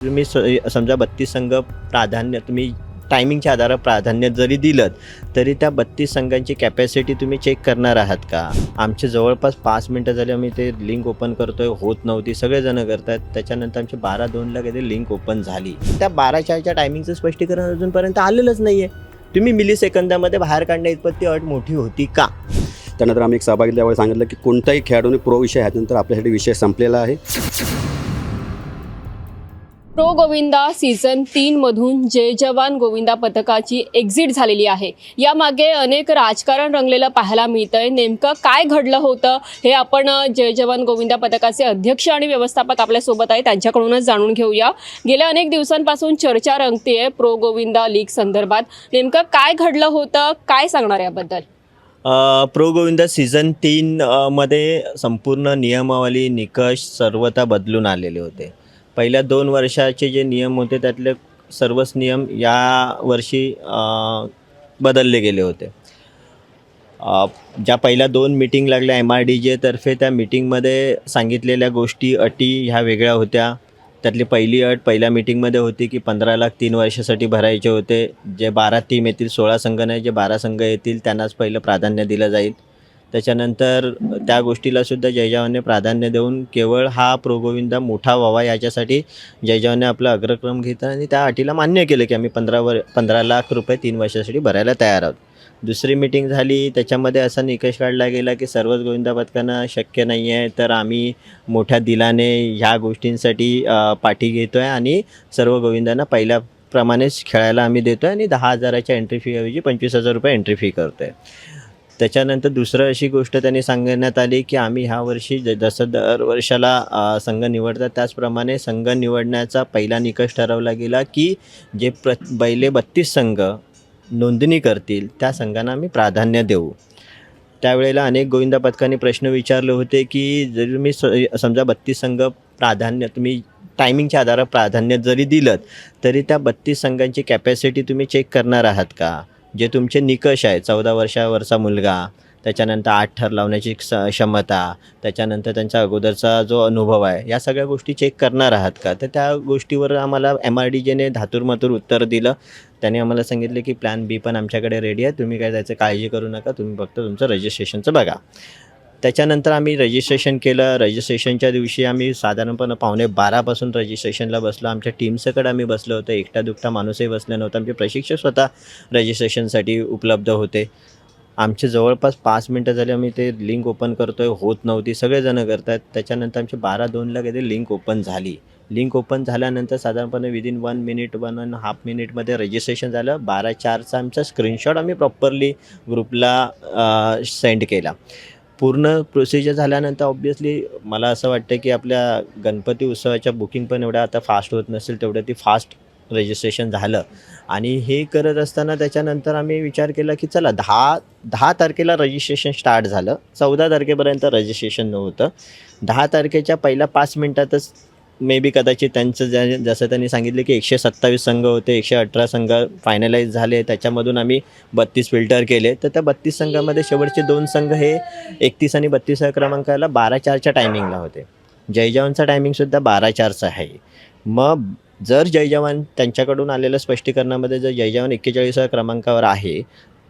तुम्ही स- समजा बत्तीस संघ प्राधान्य तुम्ही टायमिंगच्या आधारे प्राधान्य जरी दिलं तरी त्या बत्तीस संघांची कॅपॅसिटी तुम्ही चेक करणार आहात का? आमचे जवळपास पाच मिनटं झाली आम्ही ते लिंक ओपन करतोय होत नव्हती सगळेजण करतात त्याच्यानंतर आमची बारा दोनला कधी लिंक ओपन झाली. त्या बारा चारच्या टायमिंगचं स्पष्टीकरण अजूनपर्यंत आलेलंच नाही आहे तुम्ही मिली सेकंदामध्ये बाहेर काढण्या इतपत ती अट मोठी होती का? त्यानंतर आम्ही एक सहभागी त्यावेळी सांगितलं की कोणताही खेळाडूने प्रो विषय ह्यानंतर आपल्यासाठी विषय संपलेला आहे. प्रो गोविंदा सीझन तीन मधून जय जवान गोविंदा पथकाची एक्झिट झालेली आहे. यामागे अनेक राजकारण रंगलेलं पाहायला मिळतंय. नेमकं काय घडलं होतं हे आपण जय जवान गोविंदा पथकाचे अध्यक्ष आणि व्यवस्थापक आपल्यासोबत आहे त्यांच्याकडूनच जाणून घेऊया. गेल्या अनेक दिवसांपासून चर्चा रंगतीये प्रो गोविंदा लीग संदर्भात. नेमकं काय घडलं होतं? काय सांगणार याबद्दल? प्रो गोविंदा सीझन तीन मध्ये संपूर्ण नियमावली निकष सर्वता बदलून आलेले होते. पहिल्या दोन वर्षाचे जे नियम होते त्यातले सर्वच नियम या वर्षी बदलले गेले होते. ज्या पहिल्या दोन मीटिंग लागल्या एम आर डी जेतर्फे त्या मीटिंगमध्ये सांगितलेल्या गोष्टी अटी ह्या वेगळ्या होत्या. त्यातली पहिली अट पहिल्या मीटिंगमध्ये होती की पंधरा लाख तीन वर्षासाठी भरायचे होते. जे बारा टीम येतील सोळा संघ नाही जे बारा संघ येतील त्यांनाच पहिलं प्राधान्य दिलं जाईल. त्याच्यानंतर त्या गोष्टीला सुद्धा प्राधान्य देऊन केवळ हा प्रोगोविंदा मोठा व्हावा याच्यासाठी जयजावाने आपला अग्रक्रम घेतला आणि त्या अटीला मान्य केलं की आम्ही पंधरा वर पंधरा लाख रुपये तीन वर्षासाठी भरायला तयार आहोत. दुसरी मीटिंग झाली त्याच्यामध्ये असा निकष काढला गेला की सर्वच गोविंदा पथकांना शक्य नाही आहे तर आम्ही मोठ्या दिलाने ह्या गोष्टींसाठी पाठी घेतो आहे आणि सर्व गोविंदांना पहिल्याप्रमाणेच खेळायला आम्ही देतो आहे आणि दहा हजाराच्या एंट्री फीऐवजी पंचवीस हजार रुपये एंट्री फी करतो आहे त्याच्यानंतर दुसरं अशी गोष्ट त्यांनी सांगण्यात आली की आम्ही ह्या वर्षी ज जसं दर वर्षाला संघ निवडतात त्याचप्रमाणे संघ निवडण्याचा पहिला निकष ठरवला गेला की जे प्र पहिले बत्तीस संघ नोंदणी करतील त्या संघांना आम्ही प्राधान्य देऊ. त्यावेळेला अनेक गोविंदा पथकांनी प्रश्न विचारले होते की जरी तुम्ही स समजा बत्तीस संघ प्राधान्य तुम्ही टायमिंगच्या आधारावर प्राधान्य जरी दिलं तरी त्या बत्तीस संघांची कॅपॅसिटी तुम्ही चेक करणार आहात का? जे तुमचे निकष आहे चौदा वर्षावरचा मुलगा त्याच्यानंतर आठ ठर लावण्याची क्ष क्षमता त्याच्यानंतर त्यांचा अगोदरचा जो अनुभव आहे या सगळ्या गोष्टी चेक करणार आहात का? तर त्या गोष्टीवर आम्हाला एम आर डी जेने धातूरमातूर उत्तर दिलं. त्याने आम्हाला सांगितलं की प्लॅन बी पण आमच्याकडे रेडी आहे. तुम्ही काय त्याचं काळजी करू नका. तुम्ही फक्त तुमचं रजिस्ट्रेशनचं बघा. त्याच्यानंतर आम्ही रजिस्ट्रेशन केलं. रजिस्ट्रेशनच्या दिवशी आम्ही साधारणपणे पावणे बारापासून रजिस्ट्रेशनला बसलो. आमच्या टीमसकडे आम्ही बसलो होतो. एकटा दुकटा माणूसही बसला नव्हता. आमचे प्रशिक्षक स्वतः रजिस्ट्रेशनसाठी उपलब्ध होते. आमचे जवळपास पाच मिनटं झाली आम्ही ते लिंक ओपन करतोय. होत नव्हती. सगळेजणं करत आहेत त्याच्यानंतर आमची बारा दोनला कधी लिंक ओपन झाली. लिंक ओपन झाल्यानंतर साधारणपणे within one minute one and half मिनिटमध्ये registration झालं. बारा चारचा आमचा स्क्रीनशॉट आम्ही प्रॉपरली ग्रुपला सेंड केला. पूर्ण प्रोसिजर झाल्यानंतर ऑब्वियसली मला असं वाटतं की आपल्या गणपती उत्सवाच्या बुकिंग पण एवढ्या आता फास्ट होत नसेल तेवढं ती फास्ट रजिस्ट्रेशन झालं. आणि हे करत असताना त्याच्यानंतर आम्ही विचार केला की चला दहा दहा तारखेला रजिस्ट्रेशन स्टार्ट झालं. चौदा तारखेपर्यंत रजिस्ट्रेशन नव्हतं. दहा तारखेच्या पहिल्या पाच मिनटातच मे बी कदाचित त्यांचं ज्या जसं त्यांनी सांगितलं की एकशे सत्तावीस संघ होते एकशे अठरा संघ फायनलाईज झाले त्याच्यामधून आम्ही बत्तीस फिल्टर केले. तर त्या बत्तीस संघामध्ये शेवटचे दोन संघ हे एकतीस आणि बत्तीस क्रमांकाला बारा चारच्या टायमिंगला होते. जय जवानचा टायमिंगसुद्धा बारा चारचा आहे. मग जर जय जवान त्यांच्याकडून आलेल्या स्पष्टीकरणामध्ये जर जय जवान एक्केचाळीसाव्या क्रमांकावर आहे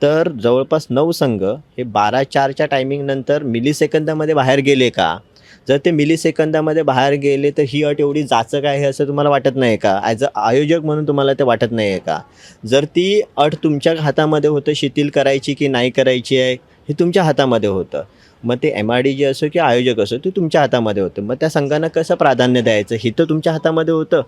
तर जवळपास नऊ संघ हे बारा चारच्या टायमिंगनंतर मिली सेकंदामध्ये बाहेर गेले का? जर ते मिली सेकंदामध्ये बाहेर गेले तर ही अट एवढी जाचक आहे असं तुम्हाला वाटत नाही का? ॲज अ आयोजक म्हणून तुम्हाला ते वाटत नाही आहे का? जर ती अट तुमच्या हातामध्ये होतं शिथिल करायची की नाही करायची आहे हे तुमच्या हातामध्ये होतं. मग ते एम आर डी जे असो की आयोजक असो ते तुमच्या हातामध्ये होतं. मग त्या संघांना कसं प्राधान्य द्यायचं? हे तर तुमच्या हातामध्ये होतं.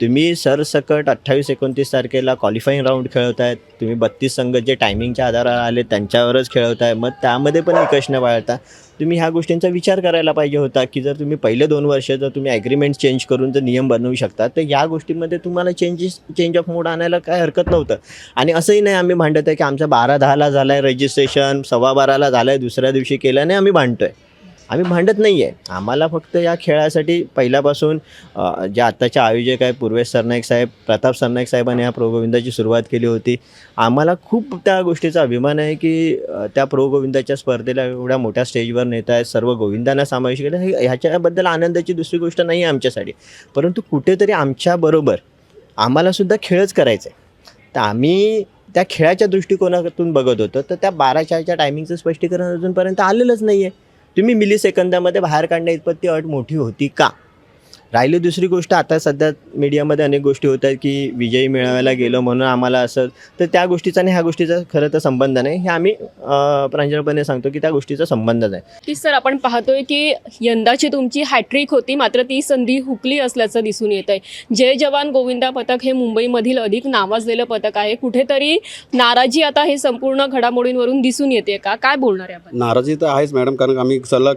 तुम्ही सरसकट अठ्ठावीस एकोणतीस तारखेला क्वालिफाईंग राऊंड खेळवतायत. आहेत तुम्ही बत्तीस संघ जे टायमिंगच्या आधारावर आले त्यांच्यावरच खेळवत आहे मग त्यामध्ये पण निकष न पाळता तुम्ही ह्या गोष्टींचा विचार करायला पाहिजे होता की जर तुम्ही पहिले दोन वर्ष जर तुम्ही ॲग्रीमेंट चेंज करून जर नियम बनवू शकता तर या गोष्टींमध्ये तुम्हाला चेंजेस चेंज ऑफ मोड आणायला काय हरकत नव्हतं. आणि असंही नाही आम्ही भांडत आहे की आमचं बारा दहाला झालं आहे रजिस्ट्रेशन सव्वा बाराला झालं आहे दुसऱ्या दिवशी केल्याने आम्ही भांडतो आहे आम्ही भांडत नाही आहे आम्हाला फक्त या खेळासाठी पहिल्यापासून जे आत्ताचे आयोजक आहे पूर्वेश सरनाईक साहेब प्रताप सरनाईक साहेबांनी या प्रोगोविंदाची सुरुवात केली होती. आम्हाला खूप त्या गोष्टीचा अभिमान आहे की त्या प्रोगोविंदाच्या स्पर्धेला एवढ्या मोठ्या स्टेजवर नेत आहेत सर्व गोविंदांना समावेश केला. हे ह्याच्याबद्दल आनंदाची दुसरी गोष्ट नाही आहे आमच्यासाठी. परंतु कुठेतरी आमच्याबरोबर आम्हालासुद्धा खेळच करायचा आहे तर आम्ही त्या खेळाच्या दृष्टिकोनातून बघत होतो. तर त्या बारा चारच्या टायमिंगचं स्पष्टीकरण अजूनपर्यंत आलेलंच नाही आहे तुम्ही मिली सेकंदामध्ये बाहेर काढण्या इतपत ती अट मोठी होती का? राहिली दुसरी गोष्ट आता सध्या मीडियामध्ये अनेक गोष्टी होत आहेत की विजयी मेळाव्याला गेलो म्हणून आम्हाला असं तर त्या गोष्टीचा आणि ह्या गोष्टीचा खरं तर संबंध नाही. हे आम्ही प्रांजळपणे सांगतो की त्या गोष्टीचा संबंधच आहे की सर आपण पाहतोय की यंदाची तुमची हॅट्रिक होती मात्र ती संधी हुकली असल्याचं दिसून येत आहे जय जवान गोविंदा पथक हे मुंबईमधील अधिक नावाजलेलं पथक आहे. कुठेतरी नाराजी आता हे संपूर्ण घडामोडींवरून दिसून येते का? काय बोलणार आहे आपण? नाराजी तर आहेच मॅडम कारण आम्ही सलग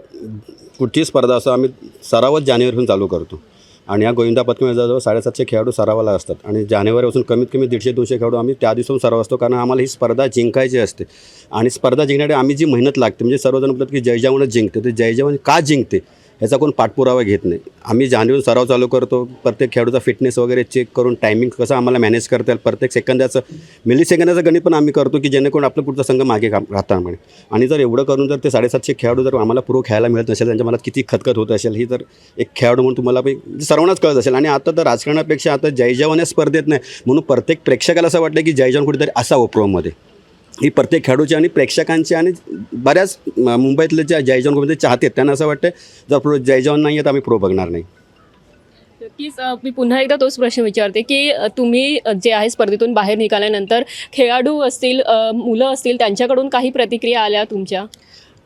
कुठची स्पर्धा असो आम्ही सरावच जानेवारीपासून चालू करतो. आणि या गोविंदा पथकामध्ये जवळजवळ साडेसातशे खेळाडू सरावाला असतात. आणि जानेवारीपासून कमीत कमी दीडशे दोनशे खेळाडू आम्ही त्या दिवसून सराव असतो. कारण आम्हाला ही स्पर्धा जिंकायची असते. आणि स्पर्धा जिंकण्यासाठी आम्ही जी मेहनत लागते म्हणजे सर्वजण म्हणतात की जय जिंकते. ते जयजवान का जिंकते? याचा कोण पाठपुरावा घेत नाही. आम्ही जानेवारी सराव चालू करतो. प्रत्येक खेळाडूचा फिटनेस वगैरे चेक करून टायमिंग कसं आम्हाला मॅनेज करता येईल प्रत्येक सेकंदाचं मिली सेकंदाचं गणित पण आम्ही करतो की जेणेकरून आपलं पुढचा संघ मागे काम राहता म्हणे. आणि जर एवढं करून जर ते साडेसातशे खेळाडू जर आम्हाला प्रो खेळायला मिळत नसेल त्यांच्या मनात किती खतखत होत असेल ही तर एक खेळाडू म्हणून तुम्हाला पण म्हणजे सर्वांनाच कळत असेल. आणि आता तर राजकारणापेक्षा आता जयजवान या स्पर्धेत नाही. म्हणून प्रत्येक प्रेक्षकाला असं वाटलं की जयजवान कुठेतरी असावं प्रोमध्ये ही प्रत्येक खेळाडूची आणि प्रेक्षकांची आणि बऱ्याच म- मुंबईतले जय जवान गोविंद चाहते आहेत, त्यांना असं वाटतं जर प्रो जय जवान नाही आहे तर आम्ही प्रो बघणार नाही. नक्कीच मी पुन्हा एकदा तोच प्रश्न विचारते की तुम्ही जे आहे स्पर्धेतून बाहेर निघाल्यानंतर खेळाडू असतील मुलं असतील त्यांच्याकडून काही प्रतिक्रिया आल्या तुमच्या?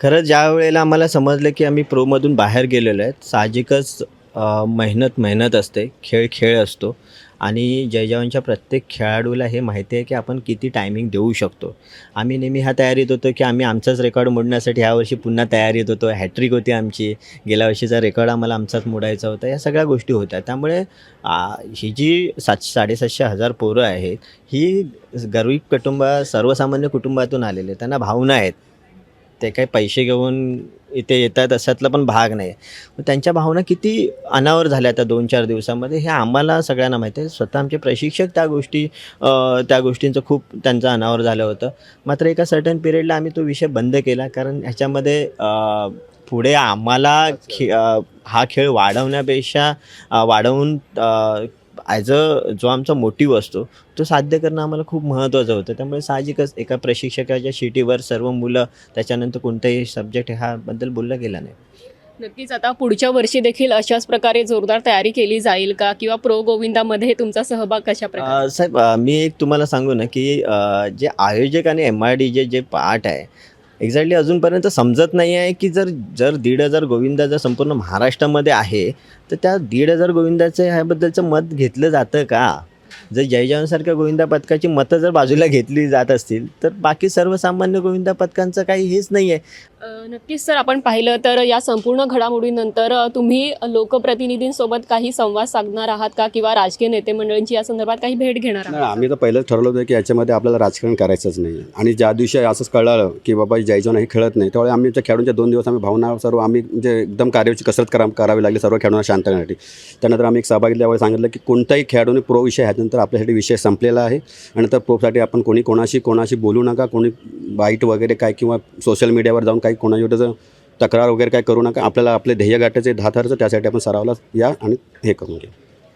खरं ज्या वेळेला आम्हाला समजलं की आम्ही प्रोमधून बाहेर गेलेलो आहेत साहजिकच मेहनत मेहनत असते खेळ खेळ असतो. आणि जय जवानच्या प्रत्येक खेळाडूला हे माहिती आहे की आपण किती टायमिंग देऊ शकतो. आम्ही नेहमी ह्या तयारीत होतो की आम्ही आमचाच रेकॉर्ड मोडण्यासाठी ह्यावर्षी पुन्हा तयारीत होतो. हॅट्रिक होती आमची. गेल्या वर्षीचा रेकॉर्ड आम्हाला आमचाच मोडायचा होता. या सगळ्या गोष्टी होत्या. त्यामुळे ही जी सात साडेसातशे हजार पोरं आहेत ही गरीब कुटुंब सर्वसामान्य कुटुंबातून आलेले त्यांना भावना आहेत. ते काही पैसे घेऊन इथे येतात अशातला पण भाग नाही. त्यांच्या भावना किती अनावर झाल्या त्या दोन चार दिवसामध्ये हे आम्हाला सगळ्यांना माहिती आहे. स्वतः आमचे प्रशिक्षक त्या गोष्टी त्या गोष्टींचं खूप त्यांचं अनावर झालं होतं. मात्र एका सर्टन पिरियडला आम्ही तो विषय बंद केला कारण ह्याच्यामध्ये पुढे आम्हाला खे हा खेळ वाढवण्यापेक्षा वाढवून ॲज अ जो आमचा मोटिव्ह असतो तो साध्य करणं आम्हाला खूप महत्त्वाचं होतं. त्यामुळे साहजिकच एका प्रशिक्षकाच्या शिटीवर सर्व मुलं त्याच्यानंतर कोणताही सब्जेक्ट ह्याबद्दल बोलला गेला नाही. नक्कीच आता पुढच्या वर्षी देखील अशाच प्रकारे जोरदार तयारी केली जाईल का? किंवा प्रो गोविंदामध्ये तुमचा सहभाग कशा प्रकारे? साहेब मी एक तुम्हाला सांगू ना की जे आयोजक आणि एम आय डी जे जे पार्ट आहे एक्झॅक्टली अजूनपर्यंत समजत नाही आहे की जर जर दीड हजार गोविंदा जर संपूर्ण महाराष्ट्रामध्ये आहे तर त्या दीड हजार गोविंदाचं ह्याबद्दलचं मत घेतलं जातं का? जर जय जवानसारख्या गोविंदा पथकाची मतं जर बाजूला घेतली जात असतील तर बाकी सर्वसामान्य गोविंदा पथकांचं काही हेच नाही आहे नक्कीच सर आपण पाहिलं तर या संपूर्ण घडामोडीनंतर तुम्ही लोकप्रतिनिधींसोबत काही संवाद साधणार आहात का? किंवा राजकीय नेते मंडळींची या संदर्भात काही भेट घेणार नाही आहात आम्ही तर पहिलंच ठरवलं होतं की याच्यामध्ये आपल्याला राजकारण करायचंच नाही. आणि ज्या दिवशी असंच कळलं की बाबा जयजवान हे खेळत नाही त्यावेळी आम्ही आमच्या खेळाडूंच्या दोन दिवस आम्ही भावना सर्व आम्ही म्हणजे एकदम कार्याची कसरत करा करावी लागली सर्व खेळाडूंना शांत करण्यासाठी. त्यानंतर आम्ही एक त्यावेळी सांगितलं की कोणताही खेळाडूने प्रो विषय नंतर आपल्यासाठी विषय संपलेला आहे. आणि तर प्रोपसाठी आपण कोणी कोणाशी कोणाशी बोलू नका कोणी वाईट वगैरे काय किंवा सोशल मीडियावर जाऊन काही कोणाशी त्याचं तक्रार वगैरे काय करू नका आपल्याला आपले ध्येय गाठायचे धातारचं त्यासाठी आपण सरावला या आणि हे करून घ्या.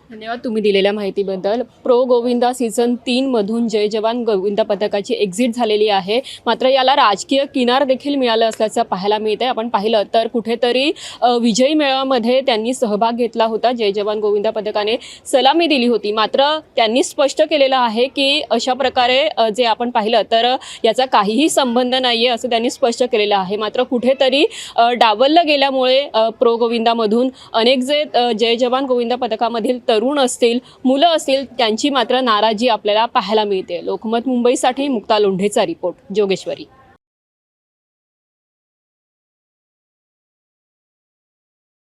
धन्यवाद तुम्ही दिलेल्या माहितीबद्दल. प्रो गोविंदा सीझन तीनमधून जय जवान गोविंदा पथकाची एक्झिट झालेली आहे. मात्र याला राजकीय किनार देखील मिळालं असल्याचं पाहायला मिळत आहे आपण पाहिलं तर कुठेतरी विजयी मेळाव्यामध्ये त्यांनी सहभाग घेतला होता. जय जवान गोविंदा पथकाने सलामी दिली होती. मात्र त्यांनी स्पष्ट केलेलं आहे की अशा प्रकारे जे आपण पाहिलं तर याचा काहीही संबंध नाही आहे असं त्यांनी स्पष्ट केलेलं आहे. मात्र कुठेतरी डावललं गेल्यामुळे प्रो गोविंदामधून अनेक जे जय जवान गोविंदा पथकामधील तरुण असतील मुलं असतील त्यांची मात्र नाराजी आपल्याला पाहायला मिळते. लोकमत मुंबईसाठी मुक्ता लोंढेचा रिपोर्ट जोगेश्वरी.